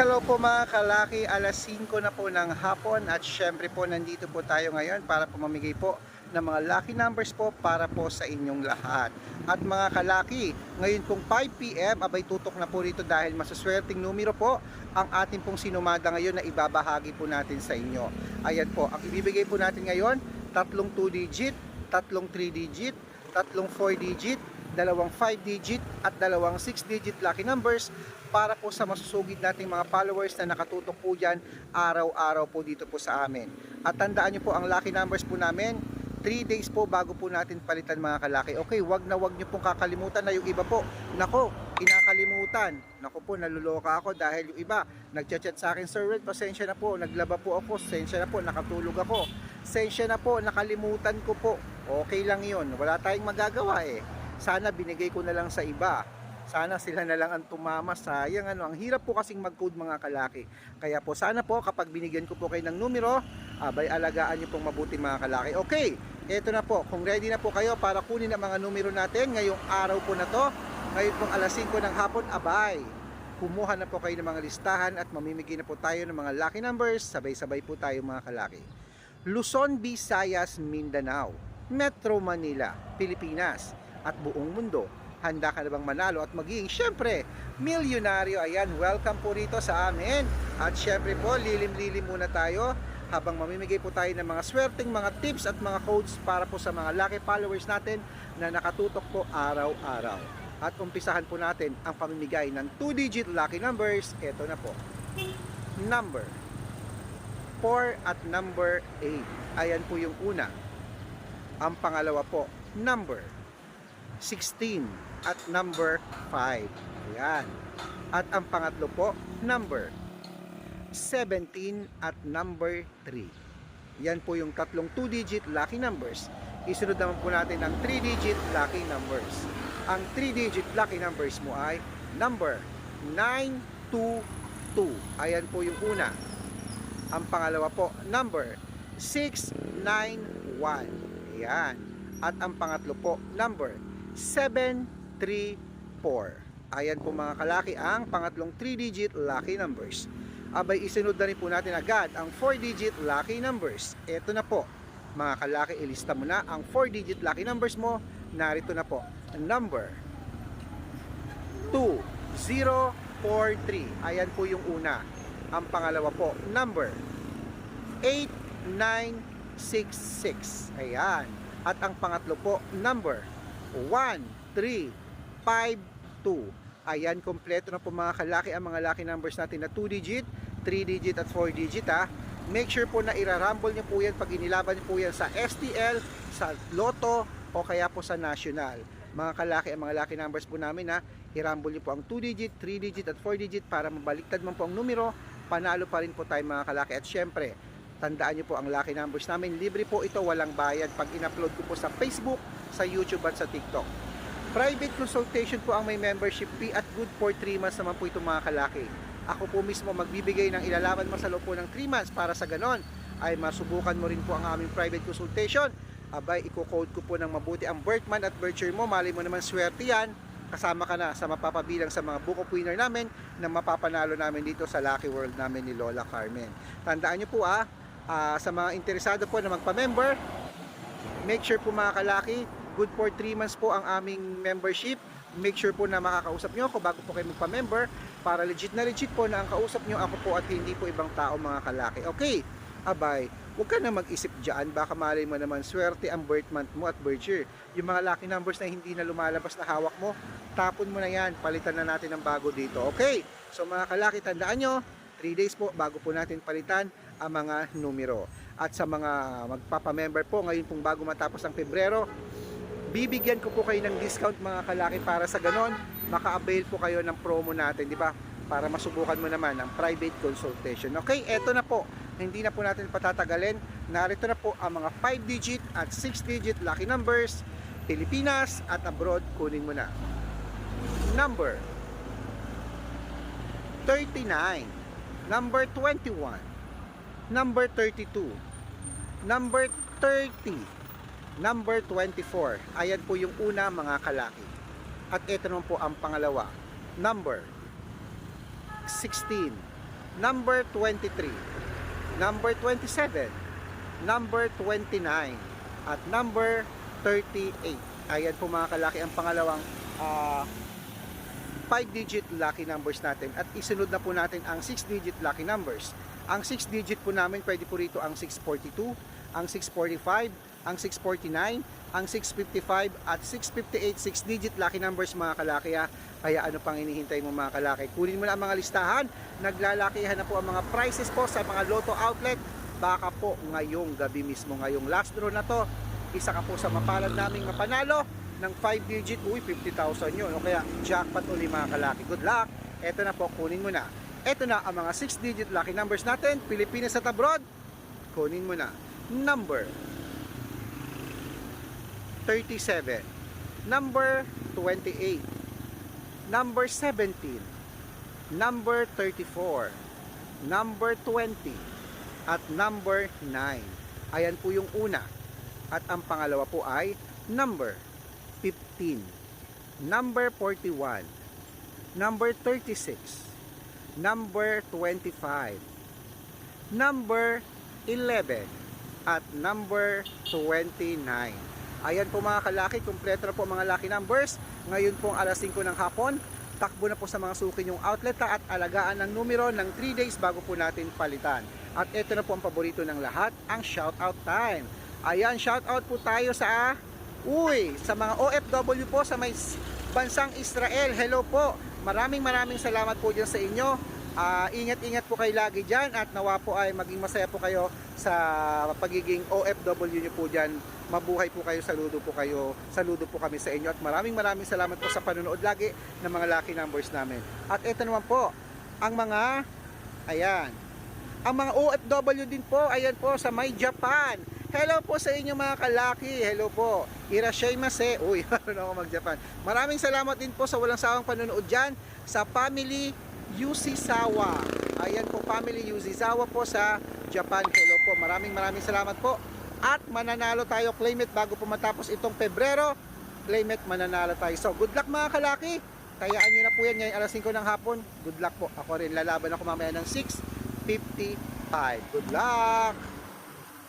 Hello po mga kalaki, alas 5 na po ng hapon at syempre po nandito po tayo ngayon para po mamigay po ng mga lucky numbers po para po sa inyong lahat. At mga kalaki, ngayon pong 5pm, abay tutok na po rito dahil masaswerteng numero po ang ating pong sinumada ngayon na ibabahagi po natin sa inyo. Ayan po, ang ibibigay po natin ngayon, tatlong 2 digit, tatlong 3 digit, tatlong 4 digit, dalawang 5 digit at dalawang 6 digit lucky numbers para po sa masusugid nating mga followers na nakatutok po dyan araw-araw po dito po sa amin. At tandaan nyo po ang lucky numbers po namin 3 days po bago po natin palitan mga kalaki. Okay, wag na wag nyo pong kakalimutan na yung iba po. Nako, kinakalimutan. Nako po, naluloka ako dahil yung iba nagchat-chat sa akin, Sir Red, pasensya na po, naglaba po ako, pasensya na po, nakatulog ako. Pasensya na po, nakalimutan ko po. Okay lang yun, wala tayong magagawa eh. Sana binigay ko na lang sa iba. Sana sila na lang ang tumama. Sayang ano, ang hirap po kasing mag-code mga kalaki. Kaya po sana po kapag binigyan ko po kayo ng numero, abay alagaan niyo pong mabuti mga kalaki. Okay, eto na po. Kung ready na po kayo para kunin ang mga numero natin ngayong araw po na to, ngayon pong alas 5 ng hapon, abay. Kumuha na po kayo ng mga listahan at mamimigay na po tayo ng mga lucky numbers. Sabay-sabay po tayo mga kalaki. Luzon, Visayas, Mindanao, Metro Manila, Pilipinas, at buong mundo. Handa ka na bang manalo at maging syempre milyonaryo? Ayan, welcome po rito sa amin. At syempre po, lilim-lilim muna tayo habang mamimigay po tayo ng mga swerteng mga tips at mga codes para po sa mga lucky followers natin na nakatutok po araw-araw. At umpisahan po natin ang pamimigay ng 2-digit lucky numbers. Ito na po. Number 4 at number 8. Ayan po yung una. Ang pangalawa po, number 16 at number 5. Ayan. At ang pangatlo po, number 17 at number 3. Yan po yung tatlong 2-digit lucky numbers. Isunod naman po natin ang 3-digit lucky numbers. Ang 3-digit lucky numbers mo ay number 922. Ayan po yung una. Ang pangalawa po, number 691. Ayan. At ang pangatlo po, number 734. Ayan po mga kalaki ang pangatlong 3-digit lucky numbers. Abay isunod na rin po natin agad ang 4-digit lucky numbers. Ito na po. Mga kalaki, ilista mo na ang 4-digit lucky numbers mo. Narito na po. Number 2043. Ayan po yung una. Ang pangalawa po, number 8966. Ayan. At ang pangatlo po, number 1352. Ayan, kompleto na po mga kalaki ang mga lucky numbers natin na 2 digit, 3 digit at 4 digit ha. Make sure po na irarumble nyo po yan pag inilaban nyo po yan sa STL, sa Lotto o kaya po sa National. Mga kalaki, ang mga lucky numbers po namin ha, irumble nyo po ang 2 digit, 3 digit at 4 digit para mabaliktad man po ang numero, panalo pa rin po tayo mga kalaki. At syempre, tandaan nyo po ang lucky numbers namin. Libre po ito, walang bayad pag in-upload ko po sa Facebook, sa YouTube at sa TikTok. Private consultation po ang may membership fee at good for 3 months naman po itong mga kalaki. Ako po mismo magbibigay ng ilalaban mo sa loob po ng 3 months para sa ganon ay masubukan mo rin po ang aming private consultation. Abay, i-code ko po ng mabuti ang month at year mo. Mali mo naman swerte yan. Kasama ka na sa mapapabilang sa mga book of winner namin na mapapanalo namin dito sa Lucky World namin ni Lola Carmen. Tandaan nyo po ah, ah, sa mga interesado po na magpa-member, make sure po mga kalaki, good for 3 months po ang aming membership. Make sure po na makakausap nyo ako bago po kayo magpa-member para legit na legit po na ang kausap nyo ako po at hindi po ibang tao mga kalaki. Okay, abay, huwag ka na mag-isip dyan. Baka malay mo naman swerte ang birth month mo at birth year. Yung mga lucky numbers na hindi na lumalabas na hawak mo, tapon mo na yan. Palitan na natin ng bago dito. Okay, so mga kalaki, tandaan nyo, 3 days po bago po natin palitan ang mga numero. At sa mga magpapamember po, ngayon pong bago matapos ang Pebrero, bibigyan ko po kayo ng discount mga kalaki para sa ganon, maka-avail po kayo ng promo natin, di ba? Para masubukan mo naman ang private consultation. Okay, eto na po. Hindi na po natin patatagalin. Narito na po ang mga 5 digit at 6 digit lucky numbers. Pilipinas at abroad, kunin mo na. Number 39. Number 21. Number 32. Number 30. Number 24. Ayan po yung una mga kalaki. At ito naman po ang pangalawa. Number 16. number 23, number 27, number 29, at number 38. Ayan po mga kalaki ang pangalawang 5-digit lucky numbers natin at isunod na po natin ang 6-digit lucky numbers. Ang 6-digit po namin pwede po rito ang 642, ang 645, ang 649, ang 655 at 658 6-digit lucky numbers mga kalaki ha. Kaya ano pang hinihintay mo mga kalaki? Kunin mo na ang mga listahan. Naglalakihan na po ang mga prices po sa mga lotto outlet. Baka po ngayong gabi mismo, ngayong last draw na to, isa ka po sa mapalad naming mapanalo ng 5 digit, uy, 50,000 yun. O kaya, jackpot uli mga kalaki. Good luck. Eto na po, kunin mo na. Eto na ang mga 6 digit lucky numbers natin. Pilipinas at abroad. Kunin mo na. Number 37. Number 28. Number 17. Number 34. Number 20. At number 9. Ayan po yung una. At ang pangalawa po ay number 15, number 41, number 36, number 25, number 11, at number 29. Ayan po mga kalaki, kumpleto na po mga lucky numbers. Ngayon pong alas 5 ng hapon, takbo na po sa mga suki yung outlet at alagaan ng numero ng 3 days bago po natin palitan. At ito na po ang paborito ng lahat, ang shoutout time. Ayan, shoutout po tayo sa Uy, sa mga OFW po sa may bansang Israel, hello po. Maraming maraming salamat po dyan sa inyo. Ah, ingat-ingat po kayo lagi dyan at nawa po ay maging masaya po kayo sa pagiging OFW nyo po dyan. Mabuhay po kayo, saludo po kayo, saludo po kami sa inyo at maraming maraming salamat po sa panonood lagi ng mga lucky numbers namin. At ito naman po, ang mga, ayan, ang mga OFW din po, ayan po sa may Japan. Hello po sa inyo mga kalaki. Hello po. Irashaimase. Uy, ano ako mag-Japan. Maraming salamat din po sa walang sawang panonood dyan sa family Yusisawa. Ayan po, family Yusisawa po sa Japan. Hello po. Maraming maraming salamat po. At mananalo tayo claim bago po matapos itong Pebrero. Claim mananalo tayo. So, good luck mga kalaki. Tayaan nyo na po yan ngayon alas 5 ng hapon. Good luck po. Ako rin lalaban ako mamaya ng 6.55. Good luck!